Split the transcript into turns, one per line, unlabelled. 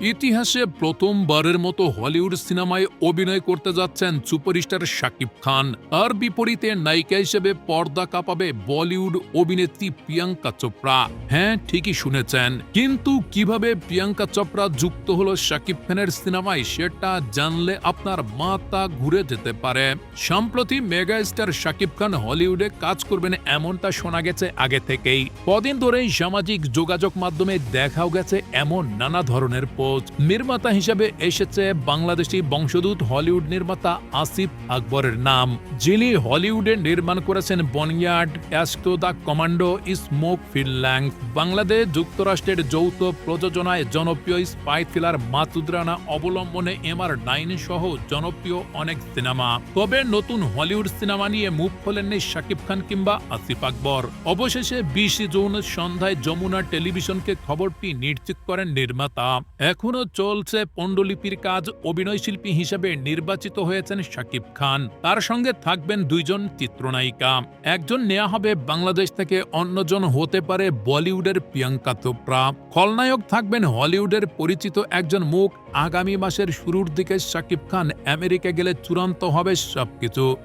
ইতিহাসে প্রথমবারের মতো হলিউড সিনেমায় অভিনয় করতে যাচ্ছেন সুপারস্টার শাকিব খান। আর বিপরীতে নায়িকা হিসেবে পর্দা কাঁপাবে বলিউড অভিনেত্রী প্রিয়াঙ্কা চোপড়া। হ্যাঁ ঠিকই শুনেছেন। কিন্তু কীভাবে প্রিয়াঙ্কা চোপড়া যুক্ত হলো শাকিব খানের সিনেমায় সেটা জানলে আপনার মাথা ঘুরে যেতে পারে। সম্প্রতি মেগা স্টার শাকিব খান হলিউডে কাজ করবেন এমনটা শোনা গেছে আগে থেকেই। কদিন ধরেই সামাজিক যোগাযোগ মাধ্যমে দেখাও গেছে এমন নানা ধরনের পোস্ট নির্মাতা হিসেবে এসেছে বাংলাদেশি বংশদূত হলিউড নির্মাতা আসিফ আকবরের নাম। যিনি হলিউডে নির্মাণ করেছেন বনিয়ার্ড অ্যাস্টো the commando, smoke Finland Bangladesh যুক্তরাষ্ট্রের যৌথ প্রযোজনায় জনপ্রিয় স্পাই থ্রিলার মাসুদ রানা অবলম্বনে এমআর নাইন সহ জনপ্রিয় অনেক সিনেমা। তবে নতুন হলিউড সিনেমা নিয়ে মুখ খোলেননি শাকিব খান কিংবা আসিফ আকবর। অবশেষে বিশে জুন সন্ধ্যায় যমুনা টেলিভিশনকে খবরটি নিশ্চিত করেন নির্মাতা। এখনও চলছে পণ্ডলিপির কাজ। অভিনয়শিল্পী হিসেবে নির্বাচিত হয়েছেন শাকিব খান। তার সঙ্গে থাকবেন দুইজন চিত্রনায়িকা। একজন নেওয়া হবে বাংলাদেশ থেকে, অন্যজন হতে পারে বলিউডের প্রিয়াঙ্কা চোপড়া। খলনায়ক থাকবেন হলিউডের পরিচিত একজন মুখ। আগামী মাসের শুরুর দিকে শাকিব খান আমেরিকা গেলে চূড়ান্ত হবে সবকিছু।